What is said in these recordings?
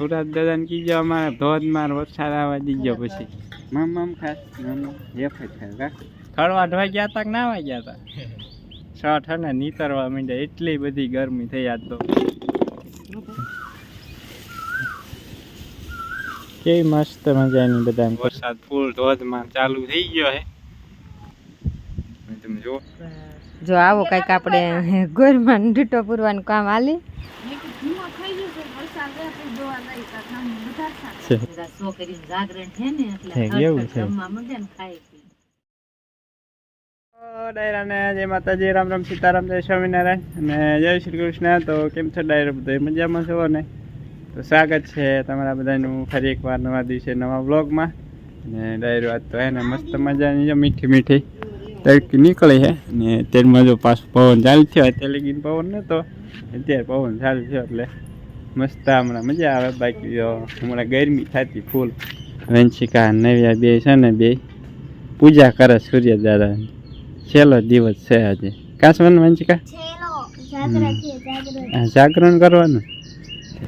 સુરત દાદાને કીજો અમારે ધોધમાર વરસાદ આવવા દીજો પછી. મમ મમ ખાસ મમ. હેફ જ કા ખડવા ઢોઈ ગયા તા કે ના વાઈ ગયા તા શર્ટ હે નીતરવા માંડ્યા. એટલી બધી ગરમી થઈ આજ તો. કેવી મસ્ત મજાની બધા વરસાદ ફૂલ ધોધમાર ચાલુ થઈ ગયો હે. તમે જો જો આવો કંઈક આપણે ગોરમાં ડૂટો પૂરવાનું કામ હાલે છોકરી જાગરણ છે ને એટલે છે, એવું છે. જમવા માંડે ને ખાય પી. ડાયરાને જય માતાજી રામ રામ સીતારામ જય સ્વામિનારાયણ અને જય શ્રી કૃષ્ણ. તો કેમ છો ડાયરો બધા? મજામાં છો ને? તો સ્વાગત છે તમારા બધાનું ફરી એકવાર નવા દિવસે નવા બ્લોગમાં અને ડાયરો આજ તો હે ને મસ્ત મજાની છે મીઠી મીઠી. તડકી નીકળી છે ને અત્યારમાં જો પાછો પવન ચાલુ થયો અત્યારે લગીને પવન નહોતો અત્યારે પવન ચાલુ થયો એટલે મસ્ત હમણાં મજા આવે બાકી હમણાં ગરમી થતી ફૂલ વંશિકા નવ્યા બે છે ને બે. પૂજા કરે સૂર્ય દાદાની છેલ્લો દિવસ છે આજે. કાસવન વંશિકા? જાગરણ કરવાનું?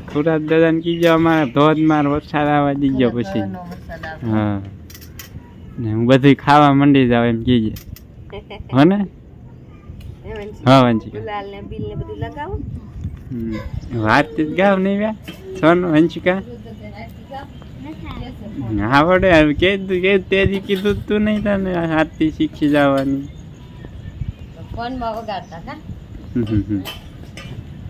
સુરત દાદાને કીજો અમારે ધોધમાર વરસાદ આવવા દીજો પછી. હા. ને હું બધું ખાવા મંડી જાવ એમ કીજે. હો ને? હા વંશિકા ગુલાલ ને બિલ ને બધું લગાવો. વાત જ ગાવ નહીં વ્યા સોનું વંચિકા હા વડે કે કીધું કે તેજી કીધું તું નહીં તને હાથથી શીખી જવાની. ફોનમાં વગાડતા કા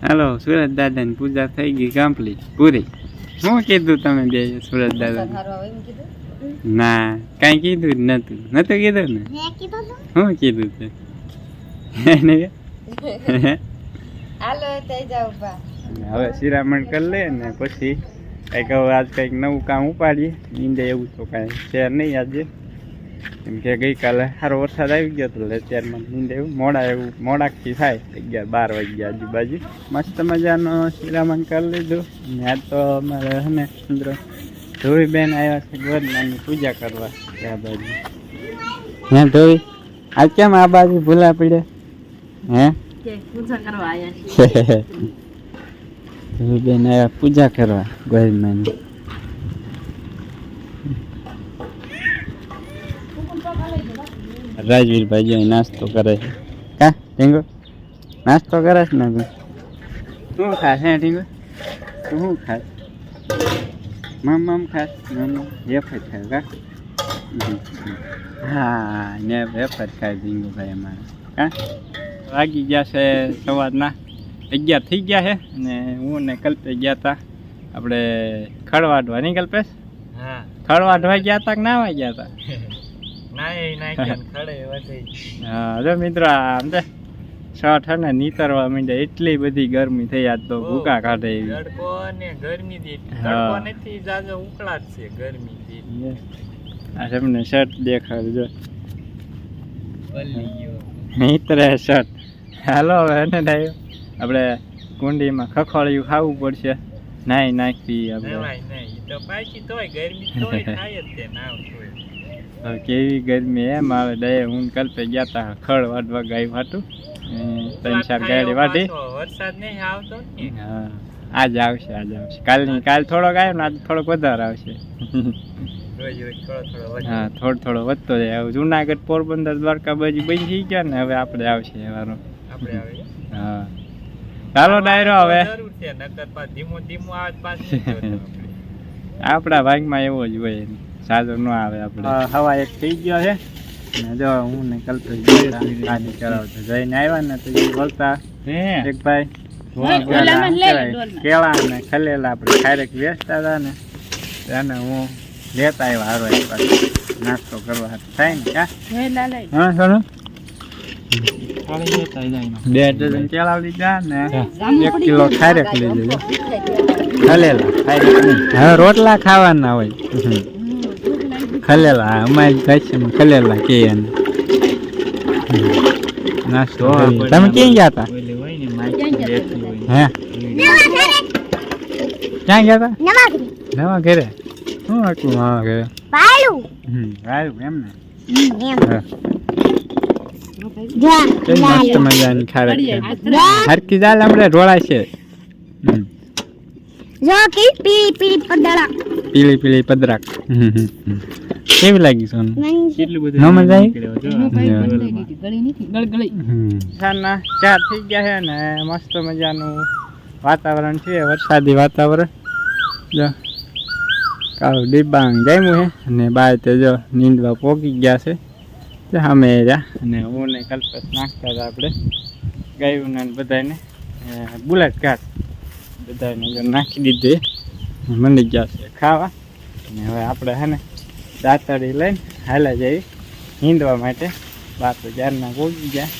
હાલો સુરત દાદાની પૂજા થઈ ગઈ કમ્પ્લીટ પૂરી. શું કીધું તમે બે સુરત દાદા ના કાંઈ કીધું જ નતું. નતું કીધું ને? શું કીધું તે? હાલો તે જાવ બા. હવે શિરામણ કરી લે ને પછી કંઈક હવે આજ કંઈક નવું કામ ઉપાડીએ. ઈંડે એવું તો કાંઈ છે નહીં આજે. કેમ કે ગઈકાલે સારો વરસાદ આવી ગયો તો એટલે અત્યારમાં નીંદે એવું, મોડા એવું, મોડાકથી થાય અગિયાર, બાર વાગ્યા આજુબાજુ. મસ્ત મજાનો શિરામણ કરી લીધું. ને આજ તો અમારે ને અંદર ધોવી બેન આવ્યા છે ગોરનાની પૂજા કરવા આ બાજુ. હે ધોવી આજ કેમ આ બાજુ ભૂલા પડે હે? પૂજા કરવા છે બેન આવ્યા પૂજા કરવા ગોરમાની રાજવીરભાઈ જો નાસ્તો કરે છે. કા, ઢીંગો? નાસ્તો કરે છે ને તું? શું ખાસ હે ઢીંગો? તું શું ખાસ મમ મમ ખાસ મમ વેફર ખાય કા? હા ને વેફર ખાય ઢીંગો ભાઈ અમારે. કા? વાગી ગયા છે સવારના. અગિયાર થઈ ગયા છે અને હું ને કલ્પે ગયા હતા આપણે ખડવાડવા નહીં કલ્પેશ હા. ખડવાડવા ગયા હતા કે ના વાઈ ગયા હતા ખડે હા જો મિત્રો આમ તે શર્ટ અને ને નીતરવા માંડે એટલી બધી ગરમી થઈ આજ તો ભૂકા કાઢે એવી. તડકો ને ગરમી થી. તડકો નથી જાજો ઉકળાટ છે ગરમી થી. આ તમને શર્ટ દેખાડજો. નીતરે શર્ટ. હાલો હવે હે ને ડાયો. આપણે કુંડીમાં ખખોળિયું ખાવું પડશે. નાઈ નાખી આપણે. તો પાછી તોય ગરમી તોય થાય જ તે નાવ હવે કેવી ગરમી એમ આવે દે હું કલ્પે ગયા તા ખળ વાટવા ગાય વાટું ત્રણ ચાર ગાડી વાટી. વરસાદ નહીં આવતો હા આજ આવશે આજ આવશે. કાલની કાલ થોડોક આવ્યો ને આજ થોડોક વધારે આવશે. હા થોડો થોડો વધતો જાય. હવે જુનાગઢ પોરબંદર દ્વારકા બાજુ બંધ થઈ ગયા ને હવે આપણે આવશે વારો. આપણે આવે હા. ચાલો ડાયરો હવે. જરૂર છે નકર પા ધીમો ધીમો આપણા. ભાગમાં એવો જ હોય સાજો ન આવે આપણે. હવા એક થઈ ગયો છે. ને જો હું ને કલ્પેશ ગાડી ચલાવતો જઈને આવ્યા ને તો એ બોલતા એક ભાઈ કેળા ને ખલેલા આપણે ખારેક વેચતા હતા ને એને હું લેતા આવ્યા હારો એક નાસ્તો કરવા થાય ને કા હા સોનુ બે ડઝન કેળા લીધા ને એક કિલો ખારેક લીધું ખલેલા. ખારેક હવે રોટલા ખાવાના હોય. ખલેલા. અમારી ભાષામાં ખલેલા કે એને. નાસ્તો. તમે ક્યાં ગયા હતા? હે? ક્યાં ગયા હતા? નવા ઘરે શું હતું નવા ઘરે હમ એમ. ને હા. મસ્ત મજાની ખારેક છે હરકી જાલ છે હમ. જો કે પીળી પીલી પદળા પીળી પીળી પદરાક કેવી લાગી સોન મને કેટલું બધું ન મજા આવી? સાંજના ચાર થઈ ગયા છે ને મસ્ત મજાનું વાતાવરણ છે વરસાદી વાતાવરણ જો કાળું ડિબાંગ જામ્યું છે અને બાય તે જો નીંદવા પોકી ગયા છે સામે રહ્યા અને હું ને કલ્પેશ નાખતા હતા આપણે. ગાયું ને બધાને બુલેટ ઘાસ બધાને નાખી દીધી મંડી ગયા છે ખાવા. અને હવે આપણે હે ને દાંતડી લઈને હાલા જઈ હિંદવા માટે. બાપુ જ્યારના પોગી ગયા.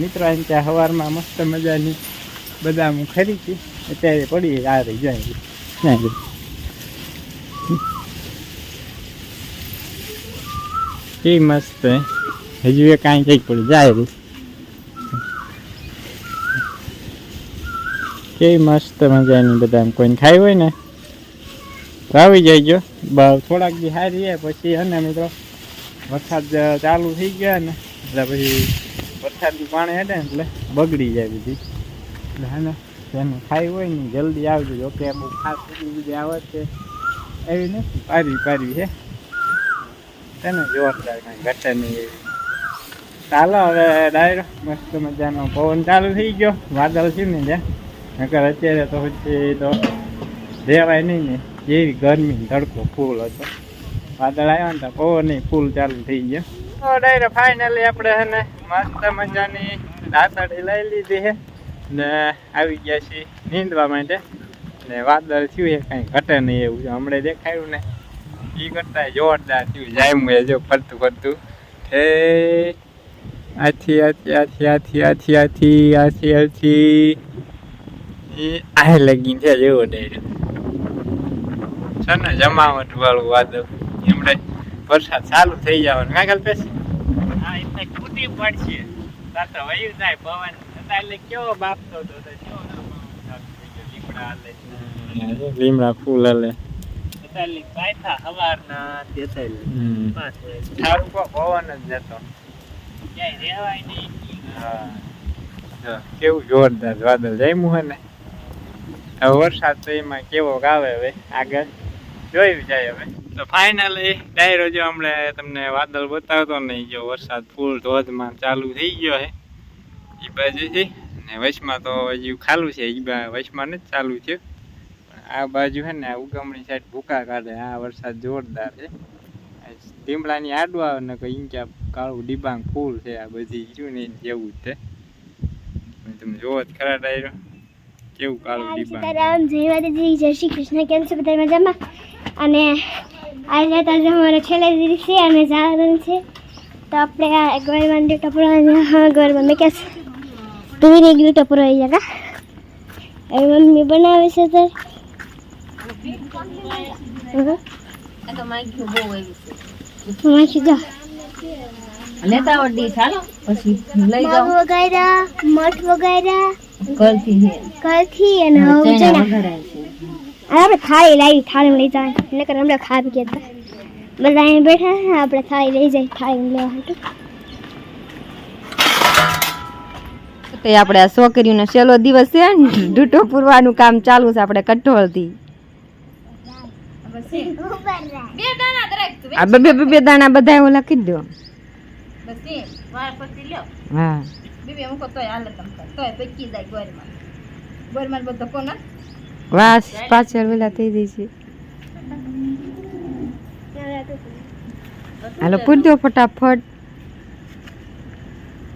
મિત્રો અહીં ત્યાં સવારમાં મસ્ત મજાની બદામ ખરીદી અત્યારે પડી આ રહી જાય. એ મસ્ત હે. હજુ એ કાંઈ કંઈક પડી. જાય રહી કેવી મસ્ત મજાની બધા કોઈને ખાઈ હોય ને, તો આવી બ- થોડાક દી હારી છે પછી હે ને મિત્રો, વરસાદ ચાલુ થઈ ગયા ને, એટલે પછી વરસાદનું પાણી હેડે એટલે બગડી જાય બધી. એટલે હે ને, જેને ખાઈ હોય ને, જલ્દી આવજો. જોકે બહુ ખાસ બધી આવે છે. એવી નથી. પારવી પારવી છે તેને જોરદાર કાંઈ ઘટે નહીં. એવી ચાલો, હવે ડાયરો. મસ્ત મજાનો પવન ચાલુ થઈ ગયો. વાદળ છે ને ત્યાં નકર અત્યારે તો પછી તો રહેવાય નહીં ને. એવી ગરમી, તડકો ફૂલ હતો. વાદળ આવ્યા ને તો પવન ફૂલ ચાલુ થઈ ગયો. તો ડાયરો ફાઇનલી આપણે છે ને મસ્ત મજાની દાંતડી લઈ લીધી છે ને આવી ગયા છીએ નીંદવા માટે. ને વાદળ થયું છે કાંઈ ઘટે નહીં એવું છે. હમણાં દેખાયું ને. એ કરતા જોરદાર થયું. જાય જો ફરતું ફરતું. હે આથી આથી આથી આથી આથી આથી આથી આથી. આ લગી છે જેવો ડાયરો. છે ને જમાવટ વાળું વાદળ. એમણે વરસાદ ચાલુ થઈ જવાનું. કાંઈ કલ્પેશ હા એટલે કૂદી પડશે. તો વયું જાય પવન. એટલે કેવો બાપતો હતો તો કેવો લીમડા ફૂલ હલે. અત્યારે પાયથા હવારના. સારું કો પવન જ જતો કેવું જોરદાર વાદળ જામ્યું હે ને? હવે વરસાદ તો એમાં કેવો આવે હવે, આગળ? જોયું જાય હવે. તો ફાઇનલી ડાયરો જો હમણે તમને વાદળ બતાવતો નહીં જો વરસાદ ફૂલ ધોધમાં ચાલુ થઈ ગયો હે એ બાજુથી. ને વચમાં તો હજુ ખાલું છે એ વચમાં જ ચાલુ છે આ બાજુ છે ને ઉગમણી સાઈડ ભૂકા કાઢે, આ વરસાદ જોરદાર છે. લીમડાની આડું આવે ને કઈ ક્યાં કાળું ડિબાંગ ફૂલ છે આ બધી શું ને જેવું જ છે. તમે જોવો જ ખરા ડાયરો કેવું કાળું ડિબાંગ રામ જય માતાજી જય શ્રી કૃષ્ણ કેમ છો બધા મજામાં? અને આજે તો અમારો છેલ્લો દિવસ છે અને જવાનું છે. તો આપણે આ ગોળમાં ટપરો હા ગોળમાં મેં કે ટીવી ની ગયું ટપરો આવી જગા એ મમ્મી બનાવે છે તો માખી જા લેતા વડી ચાલો પછી લઈ મગ વગેરે મઠ વગેરે અને આપણે થાળી લાવી થાળી લઈ જાય નકર હમણાં ખાવી ગયા હતા. બધા અહીં બેઠા છે આપણે થાળી લઈ જાય થાળી લેવા હતું તે આપણે આ છોકરીઓનો છેલ્લો દિવસ છે ને ડૂટો પૂરવાનું કામ ચાલુ છે આપણે કઠોળથી. દાણા દરેક આ બે બે હા કોના? વાસ પાછળ વેલા થઈ જાય હાલો પૂરી દો ફટાફટ.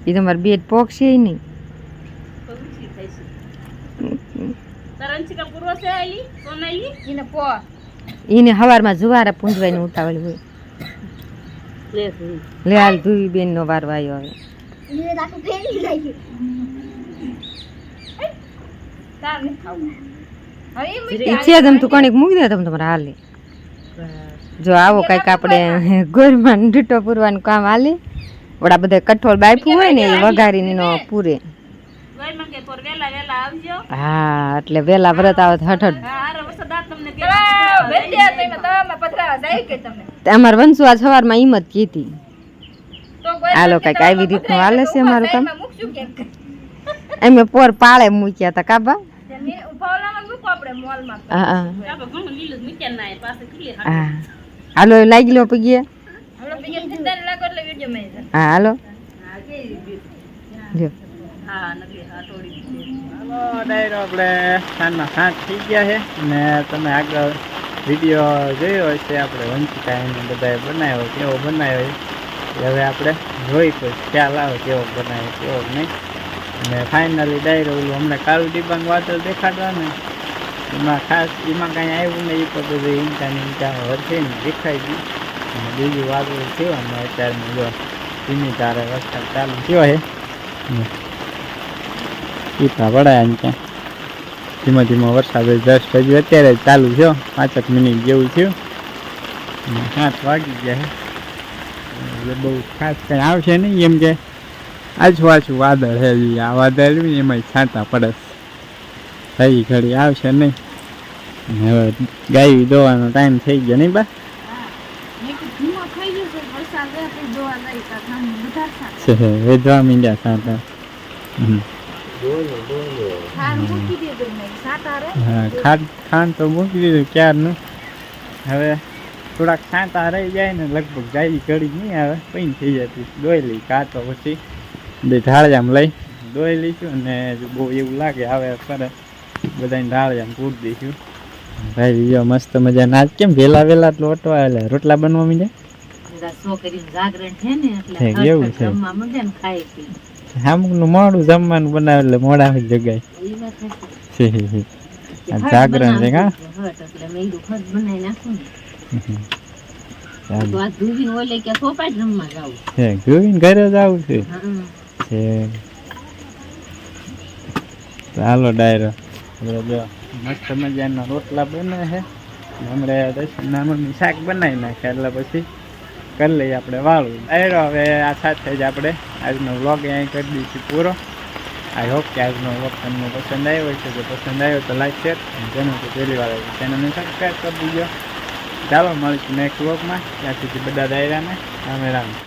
એ તમારે બેડ પોકશે નહીં. તરંશિકા પૂર્વ છે. આલી કોણ આલી એને પો. હવારમાં જુવારા પૂંજવાની ઉતાવળ હોય. લે હાલ ધુવી બેન નો વારો આવ્યો હવે. ઈ છે તમ તું કણીક મૂકી દે તમે તમારે હાલે. જો આવો કંઈક આપણે ગોરમાં ડૂટો પૂરવાનું કામ હાલે. ઓડા બધા કઠોળ બાયફું હોય ને એ વઘારીને એનો પૂરે. હા એટલે વેલા વ્રત આવે તો હઠ હઠ અમારે વંશુ આજ સવારમાં હિંમત કીધી. હાલો કંઈક આવી રીતનું હાલે છે અમારું કામ? અમે પોર પાળે મૂક્યા હતા કાબા હા હા. હા. હાલો લાગી લો પગીએ. હા હાલો. જો હાલો, ડાયરો આપણે સાંજના સાંજ થઈ ગયા છે અને તમે આગળ વીડિયો જોયો હશે આપણે વંશિકાઈને બધાએ બનાવ્યો કેવો બનાવ્યો એ હવે આપણે જોઈ કોઈ ખ્યાલ આવે કેવો બનાવ્યો, કેવો નહીં. અને ફાઇનલી ડાયરો હમણાં કાળું ડિબાંગ વાદળ દેખાડવા ને એમાં ખાસ એમાં કાંઈ આવ્યું નહીં તો બધું ઈંટા ને ઈંટા વધે ને દેખાઈ ગયું. અને બીજું વાદળ થયો અને અત્યારે જો ધીમી તારે વરસાદ ચાલુ થયો છે. ટીપા પડાયા ને ત્યાં ધીમો ધીમો વરસાદ જસ્ટ હજુ અત્યારે ચાલુ થયો. પાંચેક મિનિટ જેવું થયું. સાત વાગી ગયા એટલે બહુ ખાસ કંઈ આવશે નહીં એમ કે. આછું આછું વાદળ હે આ વાદળ એમાં છાંટા પડે. થઈ ઘડી આવશે નહીં. હવે ગાય દોવાનો ટાઈમ થઈ ગયો નહીં બા? વેધવા મીંડ્યા. હા ખાંડ ખાંડ તો મૂકી દીધું ક્યારનું? હવે થોડાક છાંટા રહી જાય ને લગભગ ગાય ઘડી નહીં આવે પૈન થઈ જતી. દોઈ લઈ કાં તો પછી બે ઢાળજામ લઈ દોઈ લઈશું અને બહુ એવું લાગે આવે કરે બધાને ઢાળજામ પૂરી દઈશું ભાઈ બીજો મસ્ત મજા આજ કેમ વહેલા વહેલા એટલો ઓટવા એટલે રોટલા બનવા મીડ્યા? છોકરીનું જાગરણ છે ને એટલે છે, હટ એવું છે. અમુકનું મોડું જમવાનું બનાવે એટલે મોડા હોય જગાય જાગરણ છે કા? બનાવી રમવા જાવું. છે ગોવિંદ ઘરે જ આવું છે? હા. ચાલો ડાયરો. જો મસ્ત મજાના રોટલા બને છે. હમણાં દસ નાનું શાક બનાવી નાખે એટલે પછી કરી લઈએ આપણે વાળું. ડાયરો હવે આ સાથે જ આપણે. આજનો વ્લોગ અહીં કરી દઈશું પૂરો. આઈ હોપ કે આજનો વ્લોગ તમને પસંદ આવ્યો છે. જો પસંદ આવ્યો તો લાઈક શેર ચેનલ તો પહેલી વાર આવ્યું ચેનલને સબસ્ક્રાઈબ કરી દીજો. ચાલો મળીશું નેક્સ્ટ વ્લોગમાં ત્યાં સુધી બધા દાયરાને રામે રામ